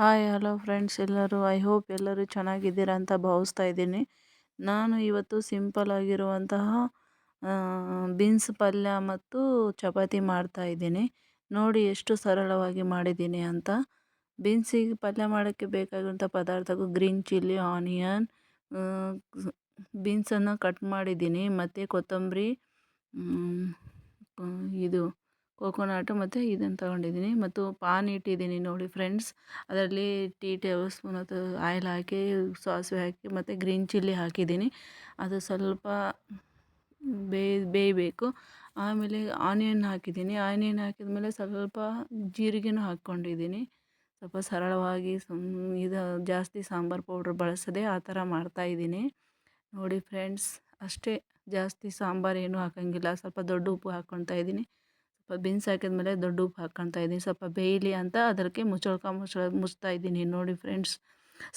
Hi, hello friends ಎಲ್ಲರೂ. I hope ಎಲ್ಲರೂ ಚೆನ್ನಾಗಿದ್ದೀರಾ ಅಂತ ಭಾವಿಸ್ತಾ ಇದ್ದೀನಿ. ನಾನು ಇವತ್ತು ಸಿಂಪಲ್ ಆಗಿರುವಂತಹ ಬೀನ್ಸ್ ಪಲ್ಯ ಮತ್ತು ಚಪಾತಿ ಮಾಡ್ತಾ ಇದ್ದೀನಿ. ನೋಡಿ ಎಷ್ಟು ಸರಳವಾಗಿ ಮಾಡಿದ್ದೀನಿ ಅಂತ. ಬೀನ್ಸಿಗೆ ಪಲ್ಯ ಮಾಡೋಕ್ಕೆ ಬೇಕಾಗಿರುವಂಥ ಪದಾರ್ಥಗಳು ಗ್ರೀನ್ ಚಿಲ್ಲಿ, ಆನಿಯನ್ ಬೀನ್ಸನ್ನು ಕಟ್ ಮಾಡಿದ್ದೀನಿ. ಮತ್ತು ಕೊತ್ತಂಬರಿ ಇದು ಕೋಕೋನಟು ಮತ್ತು ಇದನ್ನು ತಗೊಂಡಿದ್ದೀನಿ. ಮತ್ತು ಪಾನ್ ಇಟ್ಟಿದ್ದೀನಿ ನೋಡಿ ಫ್ರೆಂಡ್ಸ್. ಅದರಲ್ಲಿ ಟೀ ಟೇಬಲ್ ಸ್ಪೂನ್ ಅದು ಆಯಿಲ್ ಹಾಕಿ, ಸಾಸಿವೆ ಹಾಕಿ ಮತ್ತು ಗ್ರೀನ್ ಚಿಲ್ಲಿ ಹಾಕಿದ್ದೀನಿ. ಅದು ಸ್ವಲ್ಪ ಬೇಯ್ ಬೇಯಬೇಕು. ಆಮೇಲೆ ಆನಿಯನ್ ಹಾಕಿದ್ದೀನಿ. ಆನಿಯನ್ ಹಾಕಿದ ಮೇಲೆ ಸ್ವಲ್ಪ ಜೀರಿಗೆನೂ ಹಾಕ್ಕೊಂಡಿದ್ದೀನಿ. ಸ್ವಲ್ಪ ಸರಳವಾಗಿ ಇದು ಜಾಸ್ತಿ ಸಾಂಬಾರು ಪೌಡ್ರ್ ಬಳಸದೆ ಆ ಥರ ಮಾಡ್ತಾಯಿದ್ದೀನಿ ನೋಡಿ ಫ್ರೆಂಡ್ಸ್, ಅಷ್ಟೇ ಜಾಸ್ತಿ ಸಾಂಬಾರು ಏನೂ ಹಾಕೋಂಗಿಲ್ಲ. ಸ್ವಲ್ಪ ದೊಡ್ಡ ಉಪ್ಪು ಹಾಕ್ಕೊತಾ ಇದ್ದೀನಿ. ಬೀನ್ಸ್ ಹಾಕಿದ್ಮೇಲೆ ದೊಡ್ಡ ಉಪ್ಪು ಹಾಕ್ಕೊತಾ ಇದ್ದೀನಿ. ಸ್ವಲ್ಪ ಬೇಯಲಿ ಅಂತ ಅದಕ್ಕೆ ಮುಚ್ಚಳಕ ಮುಚ್ಚಳ ಮುಚ್ತಾ ಇದ್ದೀನಿ. ನೋಡಿ ಫ್ರೆಂಡ್ಸ್,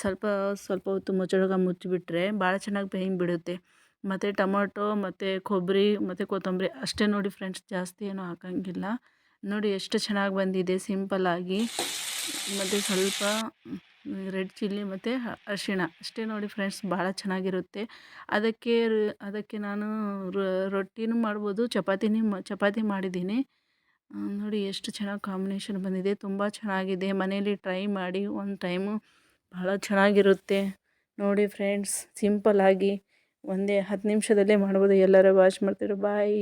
ಸ್ವಲ್ಪ ಸ್ವಲ್ಪ ಹೊತ್ತು ಮುಚ್ಚಳಕ ಮುಚ್ಚಿಬಿಟ್ರೆ ಭಾಳ ಚೆನ್ನಾಗಿ ಬೇಯ್ಬಿಡುತ್ತೆ ಮತ್ತು ಟೊಮೊಟೊ, ಮತ್ತು ಕೊಬ್ಬರಿ, ಮತ್ತು ಕೊತ್ತಂಬರಿ ಅಷ್ಟೇ ನೋಡಿ ಫ್ರೆಂಡ್ಸ್, ಜಾಸ್ತಿ ಏನೂ ಹಾಕೋಂಗಿಲ್ಲ. ನೋಡಿ ಎಷ್ಟು ಚೆನ್ನಾಗಿ ಬಂದಿದೆ ಸಿಂಪಲ್ಲಾಗಿ ಮತ್ತು ಸ್ವಲ್ಪ ರೆಡ್ ಚಿಲ್ಲಿ ಮತ್ತು ಅರಿಶಿಣ ಅಷ್ಟೇ ನೋಡಿ ಫ್ರೆಂಡ್ಸ್, ಭಾಳ ಚೆನ್ನಾಗಿರುತ್ತೆ. ಅದಕ್ಕೆ ಅದಕ್ಕೆ ನಾನು ರೊಟ್ಟಿನೂ ಮಾಡ್ಬೋದು, ಚಪಾತಿನೂ ಚಪಾತಿ ಮಾಡಿದ್ದೀನಿ. ನೋಡಿ ಎಷ್ಟು ಚೆನ್ನಾಗಿ ಕಾಂಬಿನೇಷನ್ ಬಂದಿದೆ. ತುಂಬ ಚೆನ್ನಾಗಿದೆ. ಮನೇಲಿ ಟ್ರೈ ಮಾಡಿ, ಒಂದು ಟೈಮು ಭಾಳ ಚೆನ್ನಾಗಿರುತ್ತೆ. ನೋಡಿ ಫ್ರೆಂಡ್ಸ್ ಸಿಂಪಲ್ಲಾಗಿ ಒಂದೇ ಹತ್ತು ನಿಮಿಷದಲ್ಲೇ ಮಾಡ್ಬೋದು. ಎಲ್ಲರೂ ವಾಚ್ ಮಾಡ್ತಿರೋ ಬಾಯ್